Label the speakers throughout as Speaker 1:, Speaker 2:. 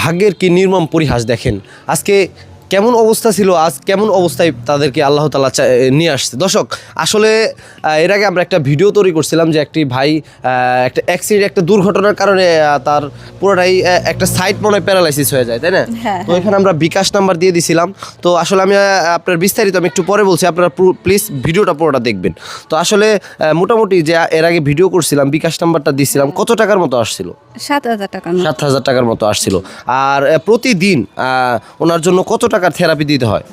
Speaker 1: ভাগ্যের কি নির্মম পরিহাস দেখেন। আজকে কেমন অবস্থা ছিল? আজ কেমন অবস্থায় তাদেরকে আল্লাহ তালা নিয়ে আসছে? দর্শক আসলে এর আগে আমরা একটা ভিডিও তৈরি করছিলাম যে একটি ভাই একটা অ্যাক্সিডেন্ট একটা দুর্ঘটনার কারণে তার পুরোটাই একটা সাইড মনে হয় প্যারালাইসিস হয়ে যায় তাই না?
Speaker 2: হ্যাঁ,
Speaker 1: তো এখানে আমরা বিকাশ নাম্বার দিয়ে দিছিলাম। তো আসলে আমি আপনার বিস্তারিত আমি একটু পরে বলছি আপনারা প্লিজ ভিডিওটা পুরোটা দেখবেন। তো আসলে মোটামুটি যে এর আগে ভিডিও করছিলাম বিকাশ নাম্বারটা দিছিলাম কত টাকার মতো আসছিল?
Speaker 2: সাত হাজার টাকার মতো।
Speaker 1: সাত হাজার টাকার মতো আসছিল। আর প্রতিদিন ওনার জন্য কত টাকার থেরাপি দিতে হয়।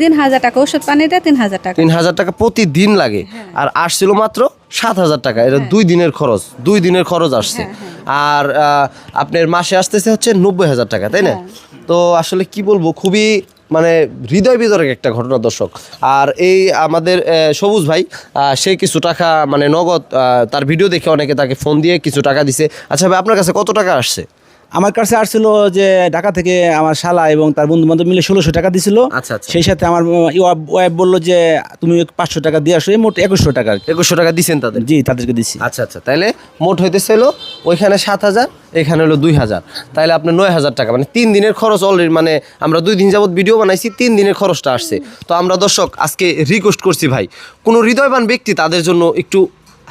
Speaker 2: তিন হাজার টাকা ওষুধ পানি দেয় তিন হাজার টাকা।
Speaker 1: তিন হাজার টাকা প্রতিদিন লাগে। আর আসছিল মাত্র সাত হাজার টাকা। এটা দুই দিনের খরচ। দুই দিনের খরচ আসছে। আর আপনার মাসে আসতেছে হচ্ছে নব্বই হাজার টাকা তাই না? তো আসলে কি বলব খুবই মানে হৃদয় বিতরক একটা ঘটনা দর্শক। আর এই আমাদের সবুজ ভাই আহ, সে কিছু টাকা মানে নগদ তার ভিডিও দেখে অনেকে তাকে ফোন দিয়ে কিছু টাকা দিছে। আচ্ছা ভাই আপনার কাছে কত টাকা আসছে?
Speaker 3: আমার কাছে আসছিল যে ঢাকা থেকে আমার শালা এবং তার বন্ধু বান্ধব মিলে ষোলোশো টাকা দিছিল।
Speaker 1: আচ্ছা, আচ্ছা।
Speaker 3: সেই সাথে আমার ওয়াইফ বলল যে তুমি পাঁচশো টাকা দিয়ে আসো। মোট একুশশো টাকা
Speaker 1: একুশশো টাকা দিচ্ছেন তাদের?
Speaker 3: জি তাদেরকে দিচ্ছি
Speaker 1: আচ্ছা আচ্ছা। তাহলে মোট হইতেছে হলো ওইখানে সাত হাজার এখানে হলো দুই হাজার। তাহলে আপনার নয় হাজার টাকা মানে তিন দিনের খরচ অলরেডি মানে আমরা দুই দিন যাবত ভিডিও বানাইছি তিন দিনের খরচটা আসছে। তো আমরা দর্শক আজকে রিকোয়েস্ট করছি ভাই কোনো হৃদয়বান ব্যক্তি তাদের জন্য একটু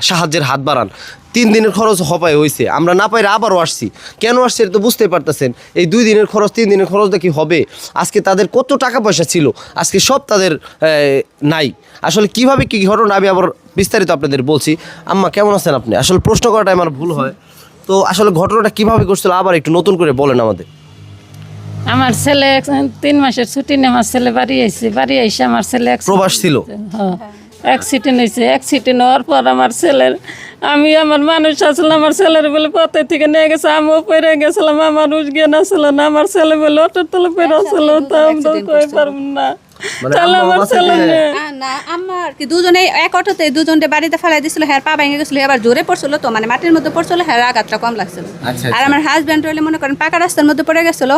Speaker 1: সাহায্যের হাত বাড়ান। তিন দিনের খরচ হপায় হয়েছে আমরা না পাইলে আবারও আসছি। কেন আসছে এটা তো বুঝতে পারতেছেন। এই দুই দিনের খরচ তিন দিনের খরচ দেখি হবে? আজকে তাদের কত টাকা পয়সা ছিল? আজকে সব তাদের নাই। আসলে কীভাবে কি ঘটনা আমি আবার বিস্তারিত আপনাদের বলছি। আম্মা কেমন আছেন আপনি? আসলে প্রশ্ন করাটা আমার ভুল হয়। তো আসলে ঘটনাটা কীভাবে করছিল আবার একটু নতুন করে বলেন আমাদের।
Speaker 4: আমার ছেলে তিন মাসের ছুটি নিয়ে আমার ছেলে বাড়ি আইছে। বাড়ি আইসে আমার ছেলে
Speaker 1: প্রবাস ছিল?
Speaker 4: হ্যাঁ। অ্যাক্সিডেন্ট হয়েছে। অ্যাক্সিডেন্ট হওয়ার পর আমার ছেলের আমি আমার মানুষ আসলে আমার ছেলের বলে পথে থেকে নিয়ে গেছে আমিও পেরে গেছিলাম আমার হুশ জ্ঞান আসলো না আমার ছেলে বলে অটোর তলে পেরে আসলো তা আমরা কই পারব না।
Speaker 1: মানে
Speaker 4: তাহলে আমার ছেলে
Speaker 2: না কি দুজনে এক অটোতে দুজনকে বাড়িতে ফেলাই দিছিল হ্যাঁ পা ভেঙে গেছিল এবার জোরে পড়ছিল তো মানে মাটির মধ্যে পড়ছিল হ্যাঁ আঘাতটা কম লাগছিল।
Speaker 1: আচ্ছা,
Speaker 2: আর
Speaker 1: আচ্ছা।
Speaker 2: আমার হাজব্যান্ড হলে মনে করেন পাকা রাস্তার মধ্যে পড়ে গেছিল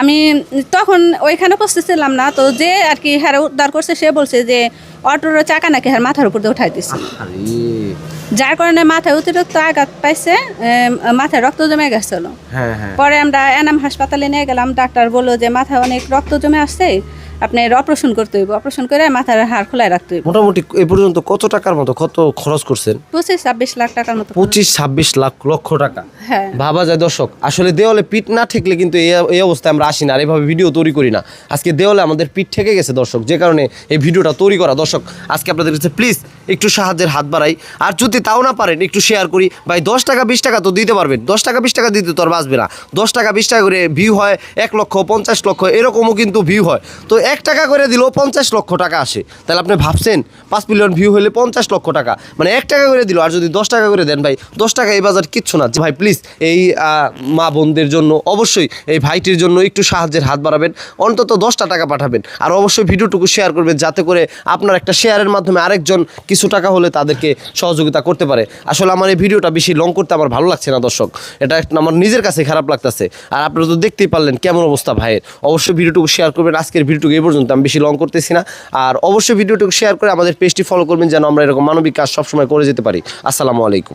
Speaker 2: আমি তখন ওইখানে পৌঁছেছিলাম না তো যে আর কি হ্যাঁ উদ্ধার করছে সে বলছে যে অটোর চাকা নাকি হ্যাঁ মাথার উপর দিয়ে উঠাই দিচ্ছে যার কারণে মাথায় অতিরিক্ত আঘাত পাইছে মাথায় রক্ত জমে গেছিল।
Speaker 1: হ্যাঁ হ্যাঁ।
Speaker 2: পরে আমরা এনাম হাসপাতালে নিয়ে গেলাম ডাক্তার বলল যে মাথায় অনেক রক্ত জমে আসছে আপনার অপারেশন করতে হইব। অপারেশন করে মাথার হাড় খোলায় রাখতে হইব।
Speaker 1: মোটামুটি এ পর্যন্ত কত টাকার মতো কত খরচ করছেন?
Speaker 2: পঁচিশ ছাব্বিশ লাখ টাকার মতো
Speaker 1: পঁচিশ ছাব্বিশ লাখ লক্ষ টাকা।
Speaker 2: হ্যাঁ।
Speaker 1: ভাবা যায় দর্শক আসলে দেওয়ালে পিঠ না ঠেকলে কিন্তু এই এই অবস্থায় আমরা আসি না আর এভাবে ভিডিও তৈরি করি না। আজকে দেওয়ালে আমাদের পিঠ ঠেকে গেছে দর্শক যে কারণে এই ভিডিওটা তৈরি করা। দর্শক আজকে আপনাদের কাছে প্লিজ একটু সাহায্যের হাত বাড়াই। আর যদি তাও না পারেন, একটু শেয়ার করি। ভাই, দশ টাকা, বিশ টাকা তো দিতে পারবেন। দশ টাকা, বিশ টাকা দিতে তো আর বাঁচবে না। দশ টাকা, বিশ টাকা করে ভিউ হয়, এক লক্ষ, পঞ্চাশ লক্ষ, এরকমও কিন্তু ভিউ হয়। তো এক টাকা করে দিলেও পঞ্চাশ লক্ষ টাকা আসে। তাহলে আপনি ভাবছেন, পাঁচ মিলিয়ন ভিউ হলে পঞ্চাশ লক্ষ টাকা। মানে এক টাকা করে দিল, আর যদি দশ টাকা করে দেন, ভাই, দশ টাকা এই বাজার কিচ্ছু না। ভাই প্লিজ এই মা বোনদের জন্য অবশ্যই, এই ভাইটির জন্য একটু সাহায্যের হাত বাড়াবেন। অন্তত দশটা টাকা পাঠাবেন। আর অবশ্যই ভিডিওটুকু শেয়ার করবেন, যাতে করে আপনার একটা শেয়ারের মাধ্যমে আরেকজন কিছু টাকা হলে তাদেরকে সহযোগিতা করতে পারে। আসলে আমার এই ভিডিওটা বেশি লং করতে আমার ভালো লাগছে না, দর্শক। এটা আমার নিজের কাছে খারাপ লাগতেছে। আর আপনারা তো দেখতেই পারলেন কেমন অবস্থা ভাইয়ের। অবশ্যই ভিডিওটুকু শেয়ার করবেন। আজকের ভিডিওটুকু এই পর্যন্ত আমি বেশি লং করতেছি না। আর অবশ্যই ভিডিওটুকু শেয়ার করে আমাদের পেজটি ফলো করবেন যেন আমরা এরকম মানবিক কাজ সবসময় করে যেতে পারি। আসসালামু আলাইকুম।